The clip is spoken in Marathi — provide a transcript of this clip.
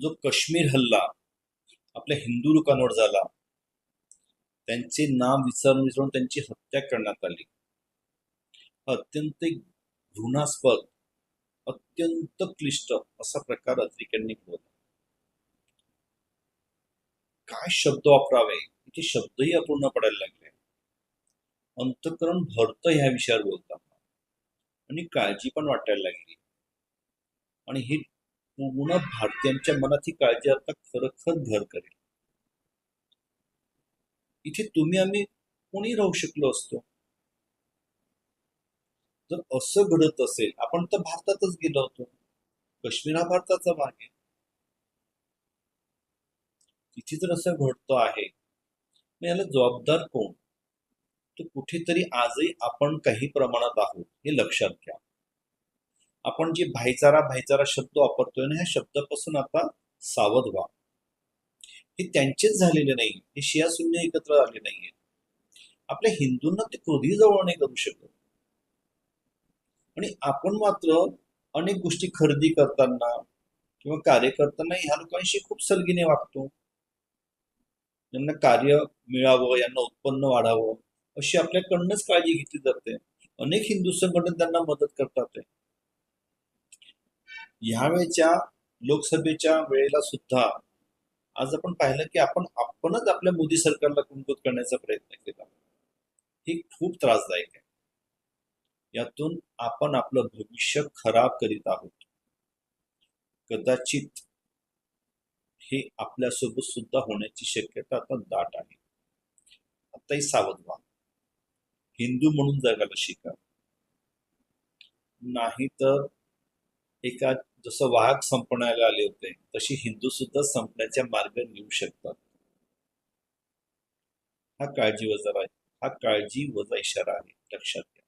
जो काश्मीर हल्ला आपल्या हिंदू लोकांवर झाला त्यांचे नाम विसरून विसरून त्यांची हत्या करण्यात आली. अत्यंत घृणास्पद अत्यंत क्लिष्ट असा प्रकार अत्रिकांनी बोलला काय शब्द वापरावे? इथे शब्दही अपूर्ण पडायला लागले. अंतकरण भरतं ह्या विषयावर बोलताना. आणि काळजी पण वाटायला लागली. आणि ही पूर्ण भारतीयांच्या मनात ही काळजी आता खरोखर घर करेल. इथे तुम्ही आम्ही कोणी राहू शकलो असतो. जर असं घडत असेल आपण तर भारतातच गेलो होतो. काश्मीर हा भारताचा भाग आहे. तिथे जर असं घडतो आहे मग याला जबाबदार कोण? तर कुठेतरी आजही आपण काही प्रमाणात आहोत हे लक्षात घ्या. आपण जे भाईचारा भाईचारा शब्द वापरतोय ना ह्या शब्दापासून आता सावध व्हा. हे त्यांचेच झालेले नाही हे शिया शून्य एकत्र आले नाहीये. आपल्या हिंदूंना ते कधी जवळ नाही करू शकत. आणि आपण मात्र अनेक गोष्टी खरेदी करताना किंवा कार्य करताना ह्या लोकांशी खूप सलगीने वागतो. यांना कार्य मिळावं यांना उत्पन्न वाढावं अशी आपल्याकडनंच काळजी घेतली जाते. अनेक हिंदू संघटन त्यांना मदत करतात. ह्यावेळेच्या लोकसभेच्या वेळेला सुद्धा आज आपण पाहिलं की आपण आपणच आपल्या मोदी सरकारला कुंकुत करण्याचा प्रयत्न केला. हे खूप त्रासदायक आहे. यातून आपण आपलं भविष्य खराब करीत आहोत. कदाचित हे आपल्यासोबत सुद्धा होण्याची शक्यता आता दाट आहे. आताही सावध व्हा. हिंदू म्हणून जगायला शिका. नाही तर एका जसं वाहक संपण्याला आले होते तशी हिंदू सुद्धा संपण्याच्या मार्ग निघू शकतात. हा काळजी वजा आहे हा काळजी वजा इशारा आहे लक्षात घ्या.